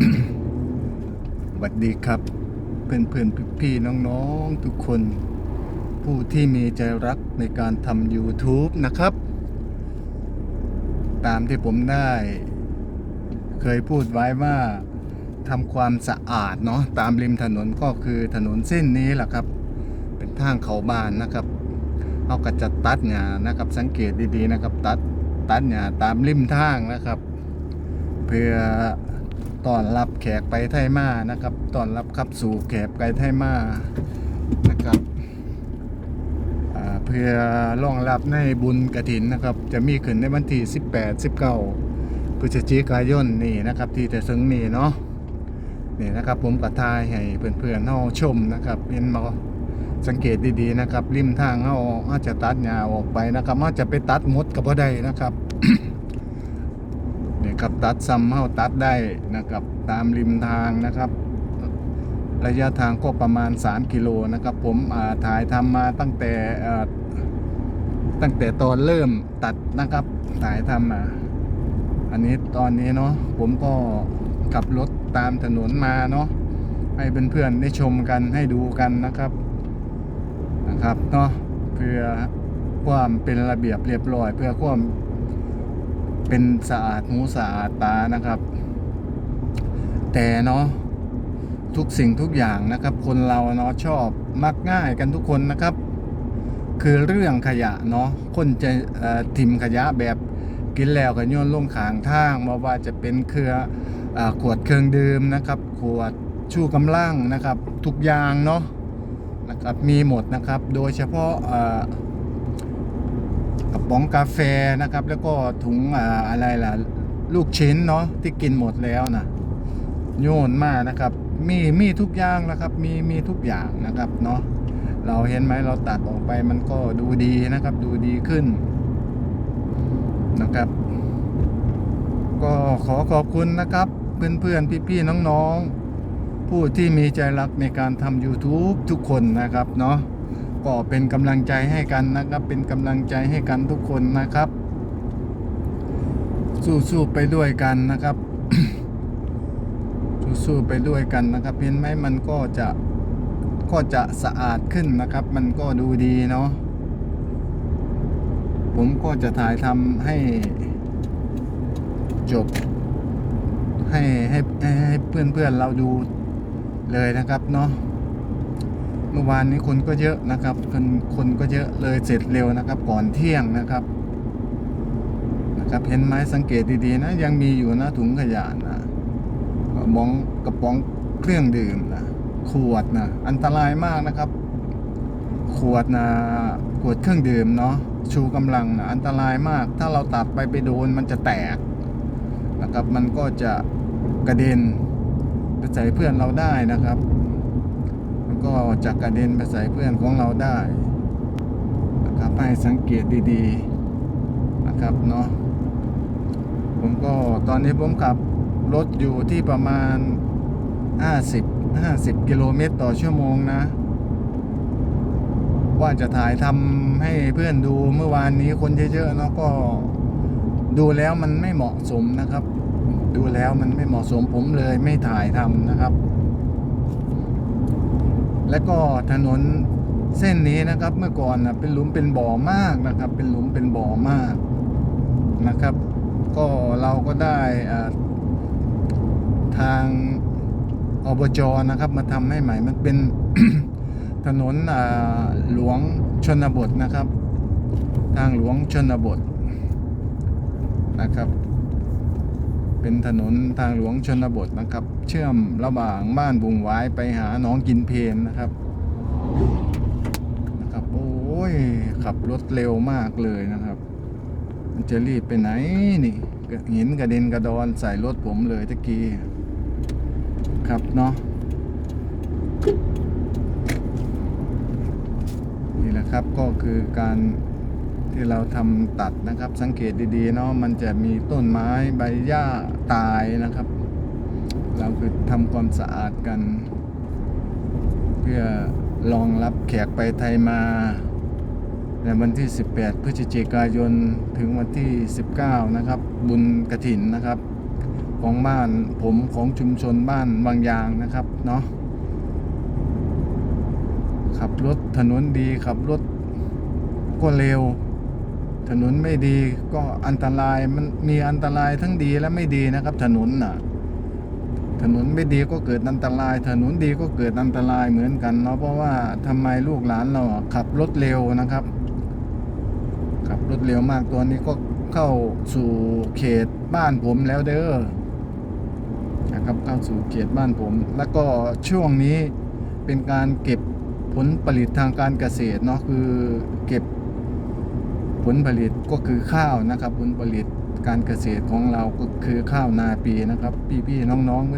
สวัสดีครับเพื่อนเพื่อนๆพี่ๆน้องๆ ทุกคน ผู้ที่มีใจรักในการทำ YouTube นะครับ ตามที่ผมได้ เคยพูดไว้ว่าทำความสะอาดเนาะตามริมถนนก็คือถนนเส้นนี้แหละครับ เป็นทางเขาบานนะครับเอาก็จะตัดหญ้านะครับ สังเกตดีๆนะครับ ตัดตัดหญ้าตามริมทางนะครับ เพื่อ ตอนรับแขกไปไทยมานะครับตอนรับขับสู่แขกไปไทยมานะครับเพื่อรองรับในบุญกระถินนะครับ จะมีขึ้นในวันที่ 18 19พฤศจิกายนนี่นะครับ ที่จะถึงนี่เนาะนี่นะครับ ผมกระทายให้เพื่อนๆเฮาชมนะครับเห็นมาสังเกตดีๆนะครับ ริมทางเฮาอาจจะตัดหญ้าออกไปนะครับอาจจะไปตัดมดก็บ่ได้นะครับ นะครับตัดซ้ำเฮาตัดได้นะครับตามริมทางนะครับระยะทางก็ประมาณ 3 กิโลนะครับ ผมถ่ายทำมาตั้งแต่ตั้งแต่ตอนเริ่มตัดนะครับถ่ายทำมาอันนี้ตอนนี้เนาะผมก็ขับรถตามถนนมาเนาะให้เพื่อนๆได้ชมกันให้ดูกันนะครับนะครับเนาะเพื่อความเป็นระเบียบเรียบร้อย เพื่อความ เป็นสะอาดหูสะอาดตานะครับ แต่เนาะทุกสิ่งทุกอย่างนะครับ คนเราเนาะชอบมักง่ายกันทุกคนนะครับ คือเรื่องขยะเนาะคนจะเอ่อถิ่มขยะแบบกินแล้วก็โยนลงขางทางมาว่าจะเป็นเครืออขวดเครื่องดื่มนะครับ ขวดชูกำลังนะครับ ทุกอย่างเนาะนะครับมีหมดนะครับ โดยเฉพาะ กระป๋องกาแฟนะครับ แล้วก็ถุงอะไรล่ะ ลูกชิ้นเนาะที่กินหมดแล้วนะโยนมานะครับ มีมีทุกอย่างนะครับ มีมีทุกอย่างนะครับเนาะเราเห็นไหมเราตัดออกไปมันก็ดูดีนะครับ ดูดีขึ้นนะครับ ก็ขอขอบคุณนะครับ เพื่อนๆพี่ๆน้องๆ ผู้ที่มีใจรักในการทำ YouTube ทุกคนนะครับเนาะ ก็เป็นกำลังใจให้กันนะครับ เป็นกำลังใจให้กันทุกคนนะครับ สู้ๆไปด้วยกันนะครับ สู้ๆไปด้วยกันนะครับเห็นไหมมันก็จะก็จะสะอาดขึ้นนะครับ มันก็ดูดีเนาะผมก็จะถ่ายทำให้จบ ให้ให้ให้ให้เพื่อนๆเราดูเลยนะครับเนาะ เมื่อวานนี้คนก็เยอะนะครับ คนคนก็เยอะเลยเสร็จเร็วนะครับ ก่อนเที่ยงนะครับ นะครับเห็นไหมสังเกตดีๆนะ ยังมีอยู่นะถุงขยะนะกระป๋องกระป๋องเครื่องดื่มนะขวดนะอันตรายมากนะครับ ขวดนะขวดเครื่องดื่มเนาะชูกำลังนะอันตรายมาก ถ้าเราตัดไปไปโดนมันจะแตกนะครับ มันก็จะกระเด็นไปใส่เพื่อนเราได้นะครับ ก็จะกระเด็นไปใส่เพื่อนของเราได้นะครับให้สังเกตดีๆนะครับเนาะผมก็ตอนนี้ผมขับรถอยู่ที่ประมาณ 50 50 กิโลเมตรต่อชั่วโมงนะ ว่าจะถ่ายทำให้เพื่อนดูเมื่อวานนี้คนเยอะๆเนาะก็ดูแล้วมันไม่เหมาะสมนะครับ ดูแล้วมันไม่เหมาะสมผมเลยไม่ถ่ายทำนะครับ และก็ถนนเส้นนี้นะครับ เมื่อก่อนนะเป็นหลุมเป็นบ่อมากนะครับ เป็นหลุมเป็นบ่อมากนะครับ ก็เราก็ได้ทางอบจนะครับ มาทำให้ใหม่มันเป็นถนนหลวงชนบทนะครับ ทางหลวงชนบทนะครับ เป็นถนนทางหลวงชนบทนะครับ เชื่อมระหว่างบ้านบุงหวายไปหาน้องกินเพนนะครับนะครับ โอ้ยขับรถเร็วมากเลยนะครับ มันจะรีบไปไหนนี่หินกระเด็นกระดอนใส่รถผมเลยตะกี้ครับเนาะนี่แหละครับก็คือการ ที่เราทำตัดนะครับ สังเกตดีๆเนาะมันจะมีต้นไม้ใบหญ้าตายนะครับ เราคือทำความสะอาดกัน เพื่อรองรับแขกไปไทยมา ในวันที่ 18 พฤศจิกายนถึงวันที่ 19 นะครับ บุญกระถินนะครับ ของบ้านผมของชุมชนบ้านบางยางนะครับเนาะขับรถถนนดีขับรถก็เร็ว ถนนไม่ดีก็อันตรายมันมีอันตรายทั้งดีและไม่ดีนะครับ ถนนน่ะ ถนนไม่ดีก็เกิดอันตราย ถนนดีก็เกิดอันตรายเหมือนกันเนาะเพราะว่าทำไมลูกหลานเราขับรถเร็วนะครับ ขับรถเร็วมากตัวนี้ก็เข้าสู่เขตบ้านผมแล้วเด้อนะครับเข้าสู่เขตบ้านผม แล้วก็ช่วงนี้เป็นการเก็บผลผลิตทางการเกษตรเนาะคือเก็บ ลผลิตก็คือข้าวนะครับ ผลผลิตการเกษตรของเราก็คือข้าวนาปีนะครับ พี่ๆน้องๆ